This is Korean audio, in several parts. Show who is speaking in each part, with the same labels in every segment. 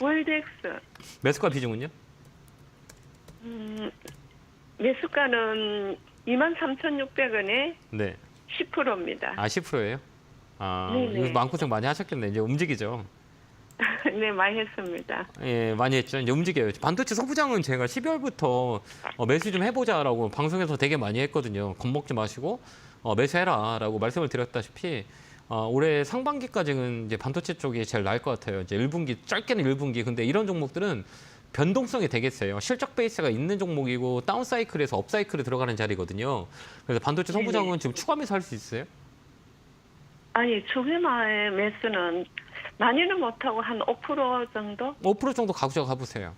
Speaker 1: 월덱스
Speaker 2: 매수가 비중은요?
Speaker 1: 음, 매수가는 23,600원에
Speaker 2: 네.
Speaker 1: 10%입니다.
Speaker 2: 아 10%예요? 아
Speaker 1: 네네.
Speaker 2: 이거 마음고생 많이 하셨겠네. 이제 움직이죠.
Speaker 1: 네, 많이 했습니다.
Speaker 2: 예, 많이 했죠. 이제 움직여요. 반도체 소부장은 제가 12월부터 어, 매수 좀 해보자라고 방송에서 되게 많이 했거든요. 겁먹지 마시고 어, 매수해라라고 말씀을 드렸다시피 어, 올해 상반기까지는 이제 반도체 쪽이 제일 나을 것 같아요. 이제 1분기 짧게는 1분기. 근데 이런 종목들은 변동성이 되게 세요. 실적 베이스가 있는 종목이고 다운 사이클에서 업 사이클에 들어가는 자리거든요. 그래서 반도체
Speaker 1: 네네.
Speaker 2: 소부장은 지금 추가 매수 할 수 있어요?
Speaker 1: 아니, 초기마의 매수는 많이는 못하고 한 5% 정도?
Speaker 2: 5% 정도 가구적 가보세요.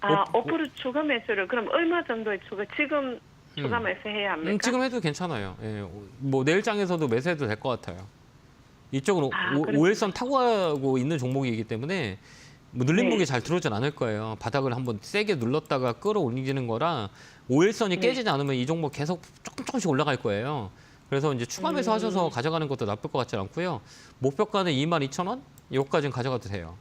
Speaker 1: 아,
Speaker 2: 오-
Speaker 1: 5% 추가 매수를 그럼 얼마 정도의 추가? 지금 추가 매수해야 합니까?
Speaker 2: 음, 지금 해도 괜찮아요. 예, 뭐 내일장에서도 매수해도 될 것 같아요. 이쪽으로
Speaker 1: 아,
Speaker 2: 오-
Speaker 1: 그렇군요.
Speaker 2: 오 일선 타고 가고 있는 종목이기 때문에 뭐 눌림목이
Speaker 1: 네.
Speaker 2: 잘 들어오진 않을 거예요. 바닥을 한번 세게 눌렀다가 끌어올리는 거라 오일선이
Speaker 1: 네.
Speaker 2: 깨지지 않으면 이 종목 계속 조금 조금씩 올라갈 거예요. 그래서 이제 추가
Speaker 1: 음.
Speaker 2: 매수하셔서 가져가는 것도 나쁠 것 같지 않고요. 목표가는 22,000원? 요까지는 가져가도 돼요.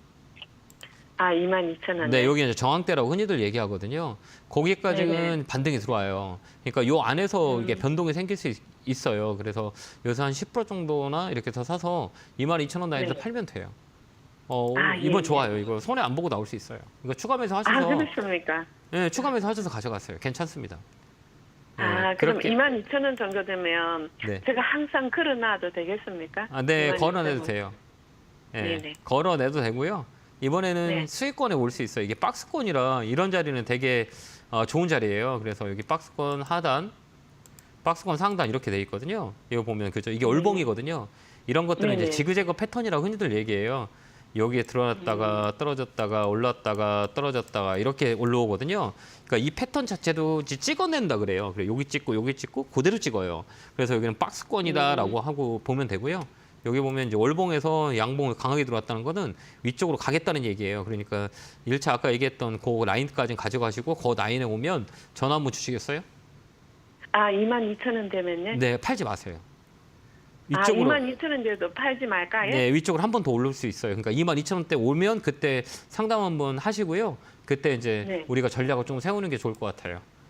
Speaker 1: 아, 22,000원.
Speaker 2: 네, 여기 이제 정황대라고 흔히들 얘기하거든요. 거기까지는
Speaker 1: 네네.
Speaker 2: 반등이 들어와요. 그러니까 요 안에서
Speaker 1: 음.
Speaker 2: 이게 변동이 생길 수 있- 있어요. 그래서 여기서 한10% 정도나 이렇게 더 사서 22,000원 라인에서
Speaker 1: 네.
Speaker 2: 팔면 돼요. 어,
Speaker 1: 아, 예,
Speaker 2: 이번
Speaker 1: 예.
Speaker 2: 좋아요. 이거 손해 안 보고 나올 수 있어요. 이거 추가 매수
Speaker 1: 아,
Speaker 2: 하셔서
Speaker 1: 그렇습니까?
Speaker 2: 예, 추가 매수 하셔서 가져가세요. 괜찮습니다. 예,
Speaker 1: 아, 그럼
Speaker 2: 그렇게-
Speaker 1: 22,000원 정도 되면
Speaker 2: 네.
Speaker 1: 제가 항상 걸어놔도 되겠습니까?
Speaker 2: 아, 네,
Speaker 1: 22,000원.
Speaker 2: 걸어내도 돼요. 예,
Speaker 1: 네네.
Speaker 2: 걸어내도 되고요. 이번에는
Speaker 1: 네.
Speaker 2: 수익권에 올 수 있어요. 이게 박스권이라 이런 자리는 되게 어, 좋은 자리예요. 그래서 여기 박스권 하단, 박스권 상단 이렇게 돼 있거든요. 이거 보면 그죠? 이게 올봉이거든요. 이런 것들은 이제
Speaker 1: 음. 네네.
Speaker 2: 지그재그 패턴이라고 흔히들 얘기해요. 여기에 들어갔다가
Speaker 1: 음.
Speaker 2: 떨어졌다가 올랐다가 떨어졌다가 이렇게 올라오거든요. 그러니까 이 패턴 자체도 이제 찍어낸다 그래요. 그래 여기 찍고 여기 찍고 그대로 찍어요. 그래서 여기는 박스권이다라고
Speaker 1: 음.
Speaker 2: 하고 보면 되고요. 여기 보면 이제 월봉에서 양봉을 강하게 들어왔다는 거는 위쪽으로 가겠다는 얘기예요. 그러니까 일차 아까 얘기했던 그 라인까지 가져가시고 그 라인에 오면 전화 한번 주시겠어요?
Speaker 1: 아, 22,000원 되면요?
Speaker 2: 네, 팔지 마세요.
Speaker 1: 아,
Speaker 2: 위쪽으로
Speaker 1: 22,000원 돼도 팔지 말까요?
Speaker 2: 네, 위쪽으로 한 번 더 올릴 수 있어요. 그러니까 22,000원대 오면 그때 상담 한번 하시고요. 그때 이제
Speaker 1: 네.
Speaker 2: 우리가 전략을 좀 세우는 게 좋을 것 같아요.